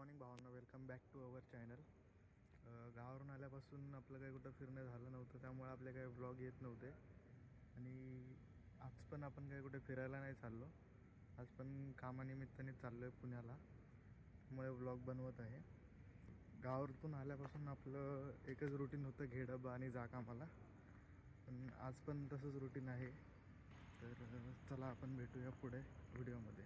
Morning भावांना welcome back to our channel. गावावरून आल्यापासून आपलं काही कुठं फिरणं झालं नव्हतं त्यामुळे आपले काही व्लॉग येत नव्हते. आणि आज पण आपण काही कुठे फिरायला नाही चाललो. आज पण कामानिमित्ताने चाललो आहे पुण्याला. त्यामुळे व्लॉग बनवत आहे. गावावरतून आल्यापासून आपलं एकच रुटीन होतं घे डबा आणि जा कामाला पण आज पण तसंच रुटीन आहे. तर चला आपण भेटूया पुढे व्हिडिओमध्ये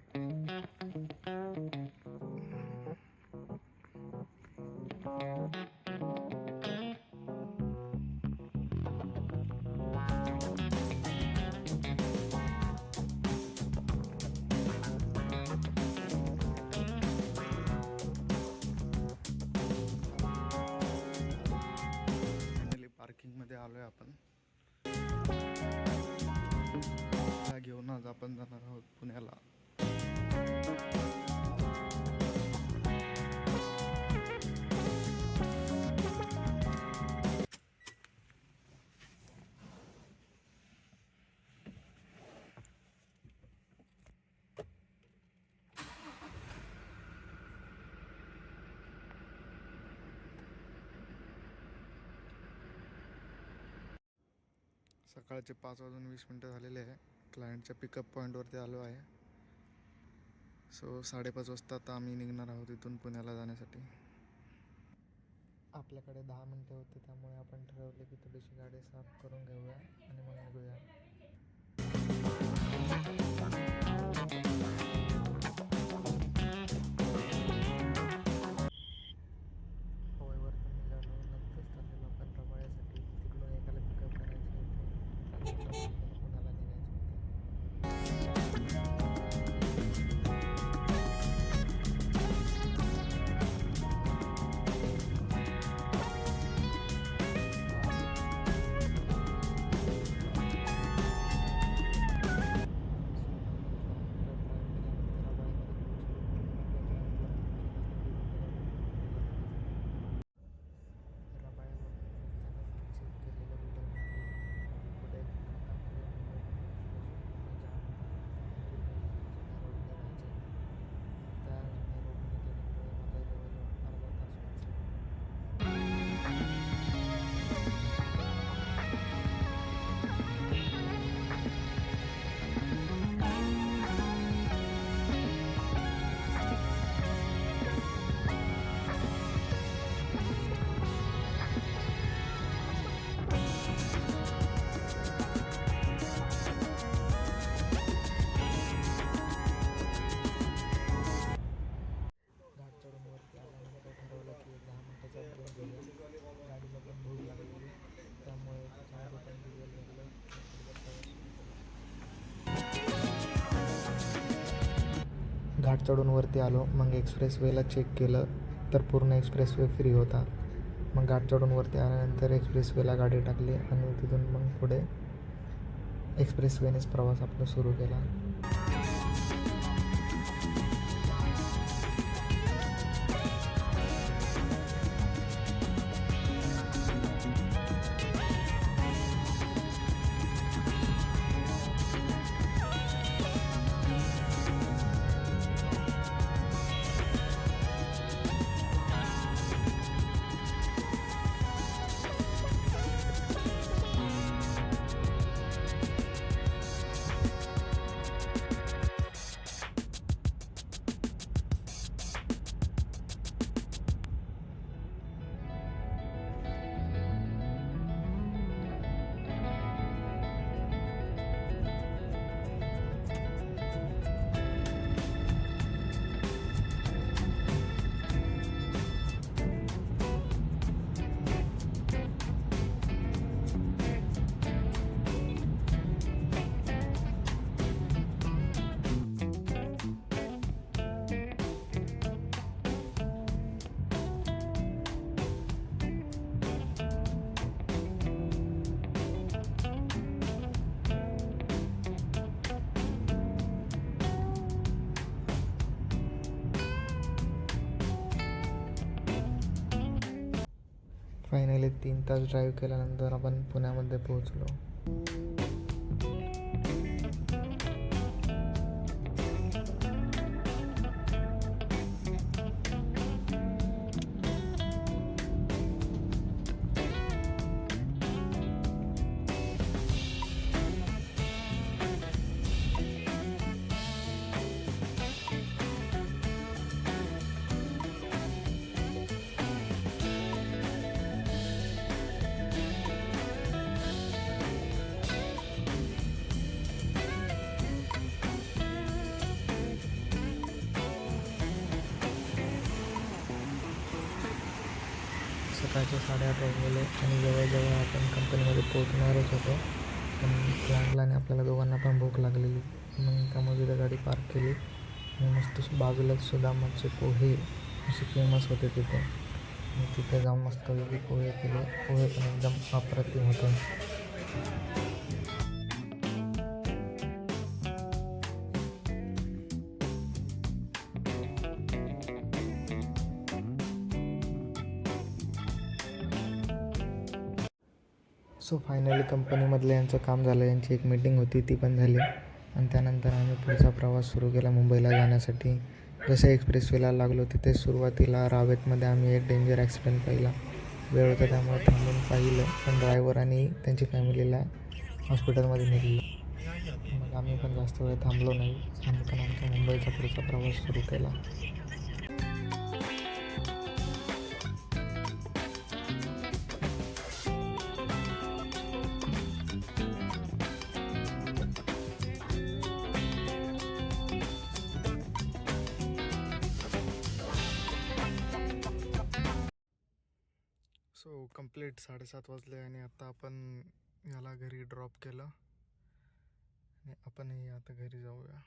happen. सकाळचे पाच वाजून वीस मिनटं झालेले आहे. क्लायंटच्या पिकअप पॉईंटवरती आलो आहे. सो साडेपाच वाजता आता आम्ही निघणार आहोत इथून पुण्याला जाण्यासाठी. आपल्याकडे दहा मिनटे होते त्यामुळे आपण ठरवले की थोडीशी गाडी साफ करून घेऊया आणि मग निघूया. घाट चढून वरती आलो. मग एक्सप्रेस वेला चेक केलं तर पूर्ण एक्सप्रेस वे फ्री होता. मग घाट चढून वरती आल्यानंतर एक्सप्रेस वेला गाडी टाकली आणि तिथून मग पुढे एक्सप्रेस वेनेच प्रवास आपला सुरू केला. फायनली तीन तास ड्राईव्ह केल्यानंतर आपण पुण्यामध्ये पोहोचलो. सकाळचे साडेआठ वाजलेले आणि जवळजवळ आपण कंपनीमध्ये पोहोचणारच होतो. पण लागल्याने आपल्याला दोघांना पण भूक लागलेली. मग त्यामुळे तिथं गाडी पार्क केली. आणि मस्त बाजूलाच सुदामाचे पोहे असे फेमस होते तिथे. मी तिथे जाऊन मस्त पोहे केले. पोहे पण एकदम अप्रतिम होते. सो फायनली कंपनीमधलं यांचं काम झालं. यांची एक मीटिंग होती ती पण झाली. आणि त्यानंतर आम्ही पुढचा प्रवास सुरू केला मुंबईला जाण्यासाठी. जसं एक्सप्रेसवेला लागलो तिथे सुरुवातीला रावेतमध्ये आम्ही एक डेंजर ॲक्सिडेंट पाहिला. वेळ होता त्यामुळे थांबून पाहिलं. पण ड्रायव्हर आणि त्यांची फॅमिलीला हॉस्पिटलमध्ये नेलं. मग आम्ही पण जास्त वेळ थांबलो नाही. आम्ही पण आमचा मुंबईचा पुढचा प्रवास सुरू केला. कंप्लीट साडेसात वाजले आणि आता आपण याला घरी ड्रॉप केलं. आणि आपणही आता घरी जाऊया.